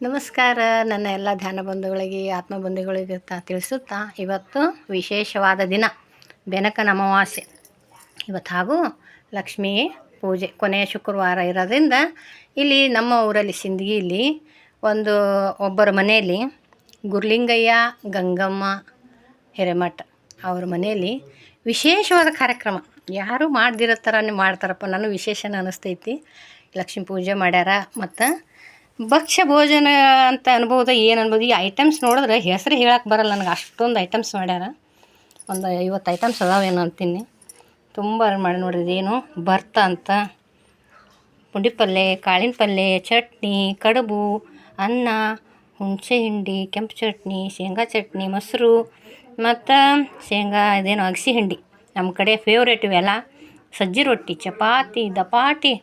ನಮಸ್ಕಾರ. ನನ್ನ ಎಲ್ಲ ಧ್ಯಾನ ಬಂಧುಗಳಿಗೆ, ಆತ್ಮ ಬಂಧುಗಳಿಗೆ ತಿಳಿಸುತ್ತಾ ಇವತ್ತು ವಿಶೇಷವಾದ ದಿನ, ಬೆನಕನ ಅಮಾವಾಸ್ಯೆ. ಇವತ್ತು ಹಾಗೂ ಲಕ್ಷ್ಮೀ ಪೂಜೆ. ಕೊನೆಯ ಶುಕ್ರವಾರ ಇರೋದ್ರಿಂದ ಇಲ್ಲಿ ನಮ್ಮ ಊರಲ್ಲಿ ಸಿಂದಗಿಯಲ್ಲಿ ಒಂದು ಒಬ್ಬರ ಮನೆಯಲ್ಲಿ ಗುರ್ಲಿಂಗಯ್ಯ, ಗಂಗಮ್ಮ, ಹಿರೇಮಠ ಅವ್ರ ಮನೆಯಲ್ಲಿ ವಿಶೇಷವಾದ ಕಾರ್ಯಕ್ರಮ. ಯಾರು ಮಾಡ್ದಿರೋ ಥರನೇ ಮಾಡ್ತಾರಪ್ಪ ನಾನು ವಿಶೇಷನ ಅನ್ನಿಸ್ತೈತಿ ಲಕ್ಷ್ಮೀ ಪೂಜೆ ಮಾಡ್ಯಾರ. ಮತ್ತು ಭಕ್ಷ್ಯ ಭೋಜನ ಅಂತ ಅನ್ಬೋದು, ಏನು ಅನ್ಬೋದು, ಈ ಐಟಮ್ಸ್ ನೋಡಿದ್ರೆ ಹೆಸರು ಹೇಳಕ್ಕೆ ಬರಲ್ಲ ನನಗೆ ಅಷ್ಟೊಂದು ಐಟಮ್ಸ್ ಮಾಡ್ಯಾರ. ಒಂದು ಐವತ್ತು ಐಟಮ್ಸ್ ಅದಾವೇನು ಅಂತೀನಿ. ತುಂಬ ಮಾಡಿ ನೋಡಿರಿ ಏನು, ಭರ್ತ ಅಂತ. ಪುಂಡಿ ಪಲ್ಯ ಕಾಳಿನ ಪಲ್ಯ ಚಟ್ನಿ, ಕಡುಬು, ಅನ್ನ, ಹುಣಸೆ ಹಿಂಡಿ, ಕೆಂಪು ಚಟ್ನಿ, ಶೇಂಗಾ ಚಟ್ನಿ, ಮೊಸರು, ಮತ್ತು ಶೇಂಗಾ, ಇದೇನು ಅಗಸಿ ಹಿಂಡಿ. ನಮ್ಮ ಕಡೆ ಫೇವ್ರೇಟ್ ಇವೆಲ್ಲ. ಸಜ್ಜಿ ರೊಟ್ಟಿ, ಚಪಾತಿ, ದಪಾಟಿ.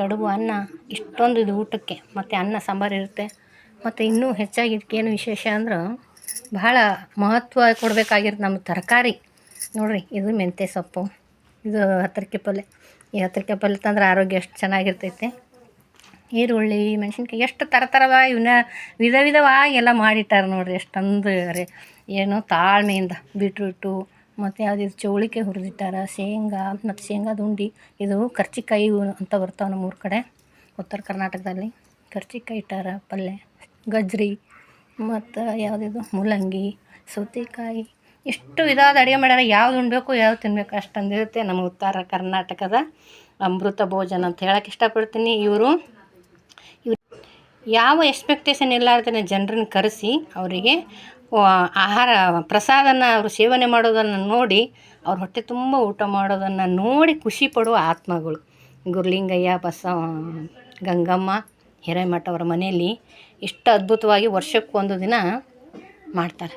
ಕಡುಬು, ಅನ್ನ, ಇಷ್ಟೊಂದು ಇದು ಊಟಕ್ಕೆ. ಮತ್ತು ಅನ್ನ, ಸಾಂಬಾರು ಇರುತ್ತೆ. ಮತ್ತು ಇನ್ನೂ ಹೆಚ್ಚಾಗಿ ಇದಕ್ಕೇನು ವಿಶೇಷ ಅಂದ್ರೆ ಬಹಳ ಮಹತ್ವ ಕೊಡಬೇಕಾಗಿರೋದು ನಮ್ಮ ತರಕಾರಿ. ನೋಡಿರಿ, ಇದು ಮೆಂತ್ಯ ಸೊಪ್ಪು. ಇದು ಹತ್ತರಿಕೆ ಪಲ್ಯ ಈ ಹತ್ತರಿಕೆ ಪಲ್ಯ ತಂದ್ರೆ ಆರೋಗ್ಯ ಎಷ್ಟು ಚೆನ್ನಾಗಿರ್ತೈತೆ. ಈರುಳ್ಳಿ, ಮೆಣಸಿನ್ಕಾಯಿ, ಎಷ್ಟು ಥರ ಥರದ ಇವನ್ನ ವಿಧ ವಿಧವಾಗಿ ಎಲ್ಲ ಮಾಡಿಟ್ಟಾರೆ ನೋಡಿರಿ. ಎಷ್ಟೊಂದು ರೀ ಏನು ತಾಳ್ಮೆಯಿಂದ ಬೀಟ್ರೂಟು ಮತ್ತು ಯಾವ್ದು ಇದು ಚೌಳಿಕಾಯಿ ಹುರಿದಿಟ್ಟಾರ, ಶೇಂಗಾ, ಮತ್ತು ಶೇಂಗಾದ ಉಂಡೆ ಇದು ಕರ್ಚಿಕಾಯಿ ಅಂತ ಬರ್ತಾವೆ ನಮ್ಮ ಊರ ಕಡೆ, ಉತ್ತರ ಕರ್ನಾಟಕದಲ್ಲಿ. ಕರ್ಚಿಕಾಯಿ ಇಟ್ಟಾರ ಪಲ್ಯ ಗಜ್ರಿ, ಮತ್ತು ಯಾವುದಿದು ಮೂಲಂಗಿ, ಸೌತೆಕಾಯಿ. ಎಷ್ಟು ವಿಧವಾದ ಅಡುಗೆ ಮಾಡ್ಯಾರ, ಯಾವ್ದು ಉಣ್ಬೇಕು, ಯಾವ್ದು ತಿನ್ನಬೇಕು ಅಷ್ಟೊಂದು ಇರುತ್ತೆ ನಮ್ಮ ಉತ್ತರ ಕರ್ನಾಟಕದ ಅಮೃತ ಭೋಜನ ಅಂತ ಹೇಳಕ್ಕೆ ಇಷ್ಟಪಡ್ತೀನಿ ಇವರು. ಇವ್ರು ಯಾವ ಎಕ್ಸ್ಪೆಕ್ಟೇಷನ್ ಇಲ್ಲಾರ್ದೇ ಜನರನ್ನ ಕರೆಸಿ ಅವರಿಗೆ ಆಹಾರ ಪ್ರಸಾದನ ಅವರು ಸೇವನೆ ಮಾಡೋದನ್ನು ನೋಡಿ ಅವ್ರ ಹೊಟ್ಟೆ ತುಂಬ ಊಟ ಮಾಡೋದನ್ನು ನೋಡಿ ಖುಷಿ ಪಡುವ ಆತ್ಮಗಳು. ಗುರುಲಿಂಗಯ್ಯ ಬಸವ ಗಂಗಮ್ಮ, ಹಿರೇಮಠ ಅವರ ಮನೆಯಲ್ಲಿ ಇಷ್ಟು ಅದ್ಭುತವಾಗಿ ವರ್ಷಕ್ಕೊಂದು ದಿನ ಮಾಡ್ತಾರೆ.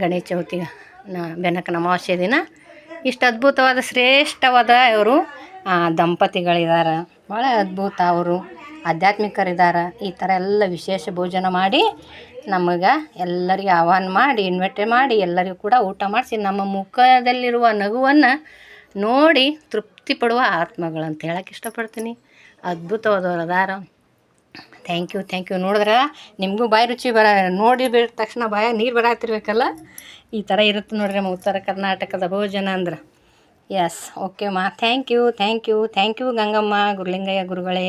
ಗಣೇಶ ಚೌತಿ ಬೆನಕನ ಅಮಾವಾಸ್ಯೆ ದಿನ ಇಷ್ಟು ಅದ್ಭುತವಾದ, ಶ್ರೇಷ್ಠವಾದ ಇವರು ದಂಪತಿಗಳಿದ್ದಾರೆ. ಭಾಳ ಅದ್ಭುತ ಅವರು. ಆಧ್ಯಾತ್ಮಿಕರಿದ್ದಾರೆ ಈ ಥರ ಎಲ್ಲ ವಿಶೇಷ ಭೋಜನ ಮಾಡಿ ನಮಗೆ ಎಲ್ಲರಿಗೆ ಆಹ್ವಾನ ಮಾಡಿ ಇನ್ವೈಟ್ ಮಾಡಿ, ಎಲ್ಲರಿಗೂ ಕೂಡ ಊಟ ಮಾಡಿಸಿ, ನಮ್ಮ ಮುಖದಲ್ಲಿರುವ ನಗುವನ್ನು ನೋಡಿ ತೃಪ್ತಿ ಪಡುವ ಆತ್ಮಗಳು ಅಂತ ಹೇಳಕ್ಕೆ ಇಷ್ಟಪಡ್ತೀನಿ. ಅದ್ಭುತವಾದವ್ರು ಅದಾರ ಥ್ಯಾಂಕ್ ಯು ಥ್ಯಾಂಕ್ ಯು ನೋಡಿದ್ರೆ ನಿಮಗೂ ಬಾಯಿ ರುಚಿ ಬರ ನೋಡಿ ತಕ್ಷಣ ಬಾಯ ನೀರು ಬರಾತಿರ್ಬೇಕಲ್ಲ ಈ ಥರ ಇರುತ್ತೆ ನೋಡ್ರಿ ನಮ್ಮ ಉತ್ತರ ಕರ್ನಾಟಕದ ಭೋಜನ ಅಂದ್ರೆ. ಎಸ್ ಓಕೆ ಮಾ thank you thank you thank you Gangamma Gurulingayya ಗುರುಗಳೇ